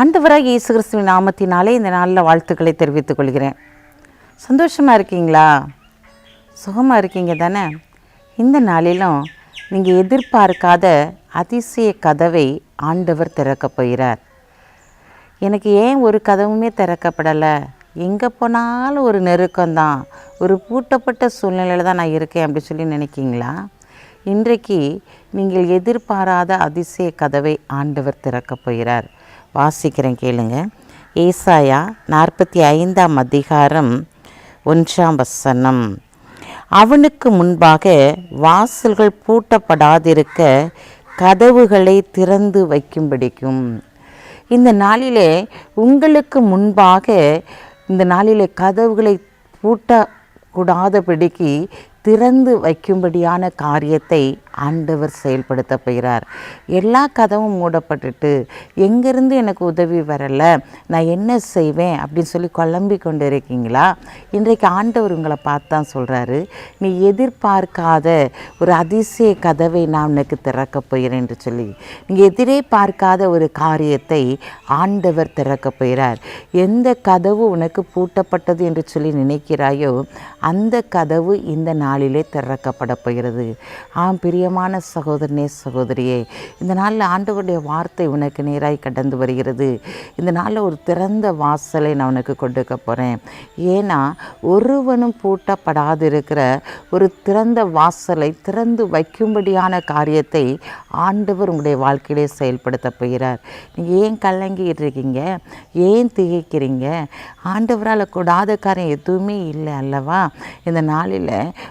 ஆண்டவராக இயேசு கிறிஸ்துவின் நாமத்தினாலே இந்த நாளில் வாழ்த்துக்களை தெரிவித்துக் கொள்கிறேன். சந்தோஷமாக இருக்கீங்களா? சுகமாக இருக்கீங்க தானே? இந்த நாளிலும் நீங்கள் எதிர்பார்க்காத அதிசய கதவை ஆண்டவர் திறக்கப் போகிறார். எனக்கு ஏன் ஒரு கதவுமே திறக்கப்படலை? எங்கே போனாலும் ஒரு நெருக்கம்தான். ஒரு பூட்டப்பட்ட சூழ்நிலையில் தான் நான் இருக்கேன் அப்படி சொல்லி நினைக்கிங்களா? இன்றைக்கு நீங்கள் எதிர்பாராத அதிசய கதவை ஆண்டவர் திறக்கப் போகிறார். வாசிக்கிறேன் கேளுங்க. ஏசாயா நாற்பத்தி ஐந்தாம் அதிகாரம் ஒன்றாம் வசனம். அவனுக்கு முன்பாக வாசல்கள் பூட்டப்படாதிருக்க கதவுகளை திறந்து வைக்கும்படிக்கும். இந்த நாளிலே உங்களுக்கு முன்பாக இந்த நாளிலே கதவுகளை பூட்டக்கூடாதபடிக்கு திறந்து வைக்கும்படியான காரியத்தை ஆண்டவர் செயல்படுத்த போகிறார். எல்லா கதவும் மூடப்பட்டுட்டு எங்கேருந்து எனக்கு உதவி வரலை? நான் என்ன செய்வேன்? அப்படின்னு சொல்லி குழம்பி கொண்டு இருக்கீங்களா இன்றைக்கு ஆண்டவர் உங்களை பார்த்து தான் சொல்கிறாரு நீ எதிர்பார்க்காத ஒரு அதிசய கதவை நான் உனக்கு திறக்கப் போகிறேன் என்று சொல்லி. நீங்கள் எதிரே பார்க்காத ஒரு காரியத்தை ஆண்டவர் திறக்கப் போகிறார். எந்த கதவு உனக்கு பூட்டப்பட்டது என்று சொல்லி நினைக்கிறாயோ அந்த கதவு இந்த நாளிலே திறக்கப்பட போகிறது. ஆம் பிரியமான சகோதரனே சகோதரியே இந்த நாளில் ஆண்டவருடைய வார்த்தை உனக்கு நேராய் கடந்து வருகிறது. இந்த நாளில் ஒரு திறந்த வாசலை நான் உனக்கு கொடுக்க போகிறேன் ஏன்னா ஒருவனும் பூட்டப்படாதிருக்கிற ஒரு திறந்த வாசலை திறந்து வைக்கும்படியான காரியத்தை ஆண்டவர் உங்களுடைய வாழ்க்கையிலே செயல்படுத்த போகிறார். நீங்கள் ஏன் கலங்கிட்டு இருக்கீங்க? ஏன் திகைக்கிறீங்க? ஆண்டவரால் கூடாத காரியம் எதுவுமே இல்லை அல்லவா? இந்த நாளில்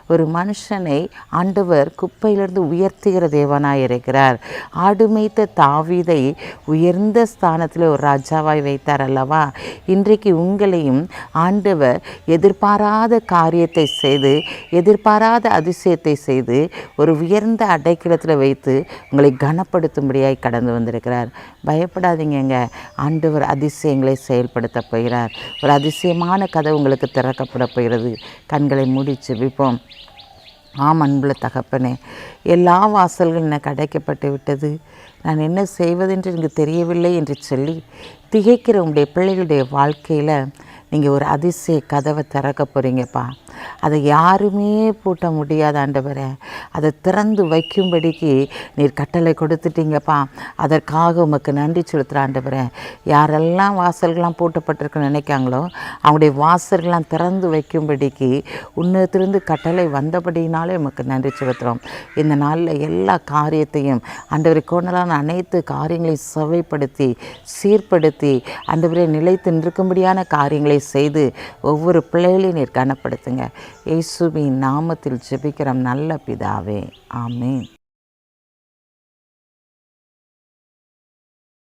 ஒரு மனுஷனை ஆண்டவர் குப்பையிலிருந்து உயர்த்துகிற தேவனாய் இருக்கிறார். ஆடு மேய்த்த தாவிதை உயர்ந்த ஸ்தானத்தில் ஒரு ராஜாவாய் வைத்தார் அல்லவா? இன்றைக்கு உங்களையும் ஆண்டவர் எதிர்பாராத காரியத்தை செய்து எதிர்பாராத அதிசயத்தை செய்து ஒரு உயர்ந்த அடைக்கலத்தில் வைத்து உங்களை கனப்படுத்தும்படியாய் கடந்து வந்திருக்கிறார். பயப்படாதீங்கங்க. ஆண்டவர் அதிசயங்களை செயல்படுத்த போகிறார். ஒரு அதிசயமான கதை உங்களுக்கு திறக்கப்பட போகிறது. கண்களை மூடி செபிப்போம் ஆம் அன்புள்ள தகப்பனே எல்லா வாசல்கள் எனக்கு அடைக்கப்பட்டு விட்டது. நான் என்ன செய்வதென்று எனக்கு தெரியவில்லை என்று சொல்லி திகைக்கிற உங்களுடைய பிள்ளைகளுடைய வாழ்க்கையில் நீங்கள் ஒரு அதிசய கதவை திறக்க போகிறீங்கப்பா அதை யாருமே பூட்ட முடியாத ஆண்டவரே. அதை திறந்து வைக்கும்படிக்கு நீர் கட்டளை கொடுத்துட்டீங்கப்பா. அதற்காக உமக்கு நன்றி செலுத்துகிற ஆண்டவரே. யாரெல்லாம் வாசல்கள்லாம் பூட்டப்பட்டிருக்குன்னு நினைக்காங்களோ அவங்களுடைய வாசல்கள்லாம் திறந்து வைக்கும்படிக்கு உன்னத்திலிருந்து கட்டளை வந்தபடினாலே உமக்கு நன்றி செலுத்துகிறோம் இந்த நாளில் எல்லா காரியத்தையும் ஆண்டவரை கோணலான அனைத்து காரியங்களையும் சுவைப்படுத்தி சீர்படுத்தி ஆண்டவரை நிலைத்து நிற்கும்படியான காரியங்களை செய்து ஒவ்வொரு பிள்ளைகளையும் நீர் கனப்படுத்துங்க. இயேசுவின் நாமத்தில் ஜெபிக்கிறோம். நல்ல பிதாவே. ஆமீன்.